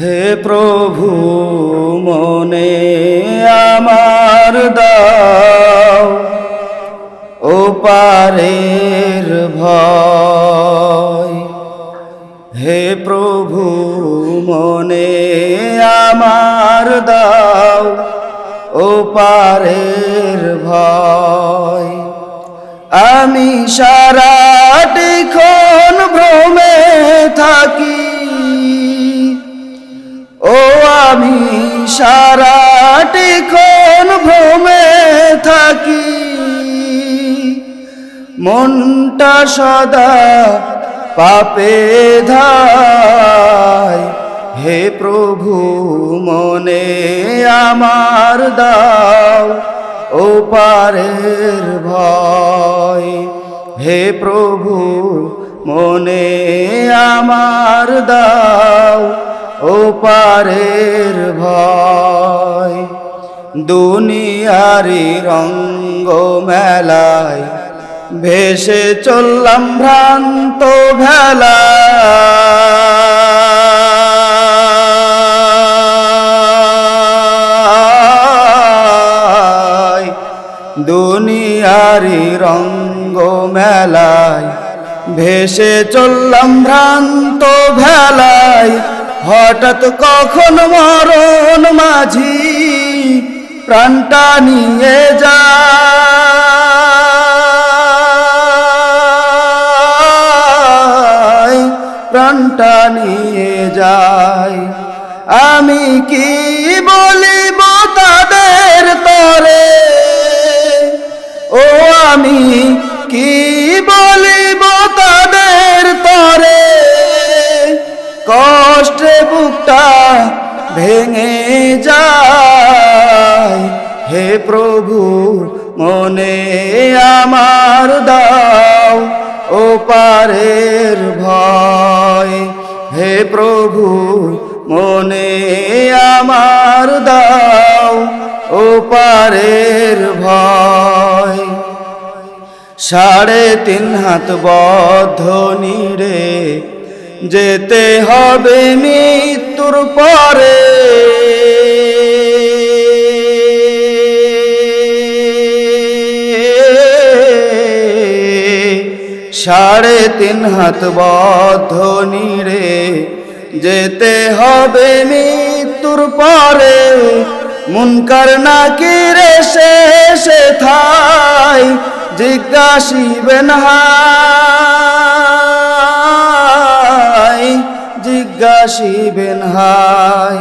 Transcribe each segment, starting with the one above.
হে প্রভু, মনে আমার দাও ও পারের ভয়। হে প্রভু, মনে আমার দাও ও পারের ভয়। আমি সারাটি ক্ষণ ভ্রমে থাকি সারাটি ক্ষণ ভ্রমে থাকি। মনটা সদা পাপে ধায়। হে প্রভু, মনে আমার দাও ও পারের ভয়। হে প্রভু, মনে আমার দাও ও পারের ভয়, দুনিয়ারি রঙ্গ মেলায় ভেসে চললাম ভ্রান্ত ভেলায়। দুনিয়ারি রঙ্গ মেলায় ভেসে চললাম ভ্রান্ত ভেলায়। হঠাৎ কখন মরণ মাঝি প্রাণটা নিয়ে যা। প্রাণটা নিয়ে যায়। আমি কি বলিব ভেঙে যায়। হে প্রভু, মনে আমার দাও ও পারের ভয়। হে প্রভু, মনে আমার দাও ও পারের ভয়। সাড়ে তিন হাত বদ্ধ নিরে যেতে হবে মৃত্যুর পরে সাড়ে তিন হাত বদ্ধ নিরে যেতে হবে মৃত্যুর পরে। মুনকার নাকিরে শেষে থাই, জিজ্ঞাসিবেন হাই। জিজ্ঞাসিবেন হাই।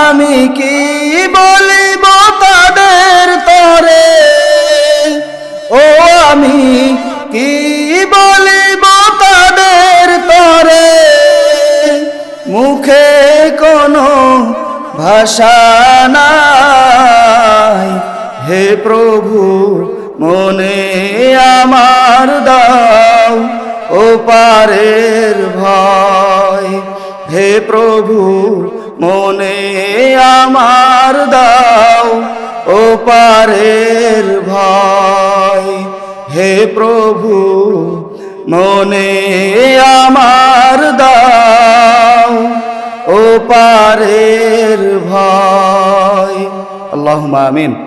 আমি কি বলিব তাদের তরে? ও আমি কি বলিব তাদের তরে? মুখে কোনো ভাষা নাই। হে প্রভু, মনে আমার দাও, ও পারের ভয়। হে প্রভু, মনে আমার দাও ও পারের ভয়। হে প্রভু, মনে আমার দাও ও পারের ভয়। আল্লাহ আমিন।